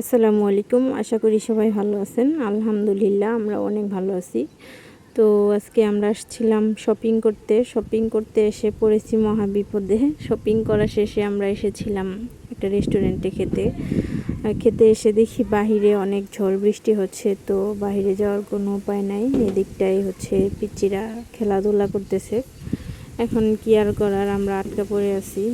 আসসালামু আলাইকুম। আশা করি সবাই ভালো আছেন। আলহামদুলিল্লাহ, আমরা অনেক ভালো আছি। তো আজকে আমরা আসছিলাম শপিং করতে। শপিং করতে এসে পড়েছি মহা বিপদে শপিং করা শেষে আমরা এসেছিলাম একটা রেস্টুরেন্টে খেতে। খেতে এসে দেখি বাহিরে অনেক ঝড় বৃষ্টি হচ্ছে, তো বাহিরে যাওয়ার কোনো উপায় নাই। এদিকটাই হচ্ছে পিচিরা খেলাধুলা করতেছে। এখন কি আর করার? আমরা আটকা পড়ে আছি।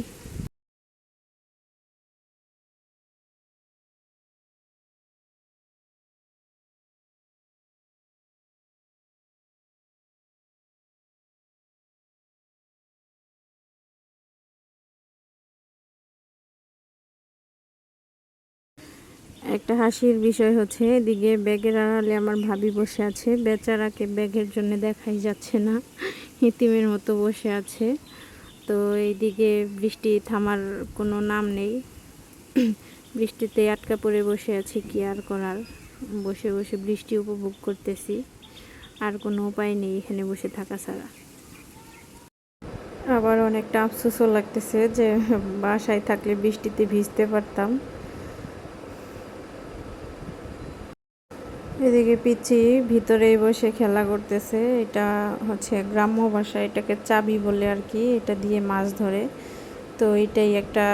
একটা হাসির বিষয় হচ্ছে, এদিকে ব্যাগের আড়ালে আমার ভাবি বসে আছে। বেচারাকে ব্যাগের জন্য দেখাই যাচ্ছে না হিতিমের মতো বসে আছে। তো এইদিকে বৃষ্টি থামার কোনো নাম নেই। বৃষ্টিতে আটকা পড়ে বসে আছি, কি আর করার? বসে বসে বৃষ্টি উপভোগ করতেছি। আর কোনো উপায় নেই এখানে বসে থাকা ছাড়া। আবার অনেকটা আফসোসও লাগতেছে যে বাসায় থাকলে বৃষ্টিতে ভিজতে পারতাম। এদিকে পিচি ভিতরেই বসে খেলা করতেছে। এটা হচ্ছে গ্রাম্য ভাষা, এটাকে চাবি বলে আর কি, এটা দিয়ে মাছ ধরে। তো এটাই একটা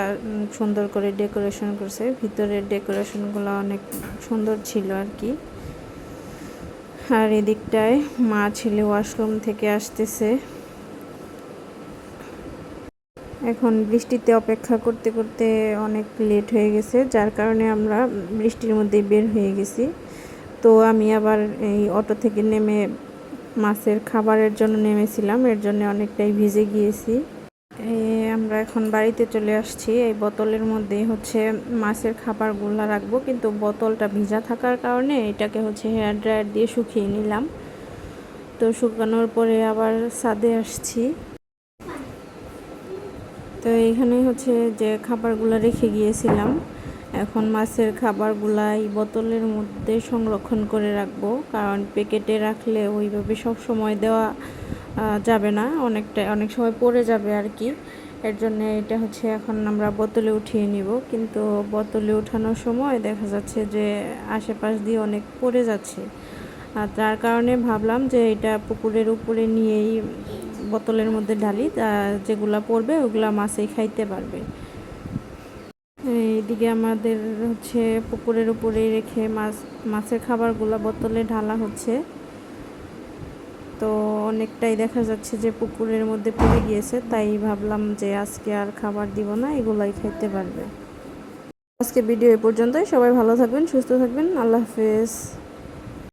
সুন্দর করে ডেকোরেশন করছে। ভিতরের ডেকোরেশনগুলো অনেক সুন্দর ছিল আর কি। আর এদিকটায় মা ছেলে ওয়াশরুম থেকে আসতেছে। এখন বৃষ্টিতে অপেক্ষা করতে করতে অনেক লেট হয়ে গেছে, যার কারণে আমরা বৃষ্টির মধ্যে বের হয়ে গেছি। তো আমি আবার এই অটো থেকে নেমে মাছের খাবারের জন্য নেমেছিলাম, এর জন্য অনেকটাই ভিজে গিয়েছি। আমরা এখন বাড়িতে চলে আসছি। এই বোতলের মধ্যে হচ্ছে মাছের খাবারগুলো রাখব, কিন্তু বোতলটা ভিজা থাকার কারণে এটাকে হচ্ছে হেয়ার ড্রায়ার দিয়ে শুকিয়ে নিলাম। তো শুকানোর পরে আবার সাদে আসছি। তো এইখানে হচ্ছে যে খাবারগুলো রেখে গিয়েছিলাম। এখন মাছের খাবারগুলা এই বোতলের মধ্যে সংরক্ষণ করে রাখব, কারণ প্যাকেটে রাখলে ওইভাবে সব সময় দেওয়া যাবে না, অনেকটা, অনেক সময় পড়ে যাবে আর কি। এর জন্য এটা হচ্ছে এখন আমরা বোতলে উঠিয়ে নিব, কিন্তু বোতলে উঠানোর সময় দেখা যাচ্ছে যে আশেপাশ দিয়ে অনেক পড়ে যাচ্ছে। আর তার কারণে ভাবলাম যে এটা পুকুরের উপরে নিয়েই বোতলের মধ্যে ঢালি যেগুলা পড়বে ওগুলা মাছেই খাইতে পারবে। এইদিকে আমাদের হচ্ছে পুকুরের উপরে রেখে মাছ, মাছের খাবারগুলো বোতলে ঢালা হচ্ছে। তো অনেকটাই দেখা যাচ্ছে যে পুকুরের মধ্যে পড়ে গিয়েছে, তাই ভাবলাম যে আজকে আর খাবার দিব না, এগুলাই খাইতে পারবে। আজকে ভিডিও এ পর্যন্তই, সবাই ভালো থাকবেন, সুস্থ থাকবেন, আল্লাহ হাফেজ।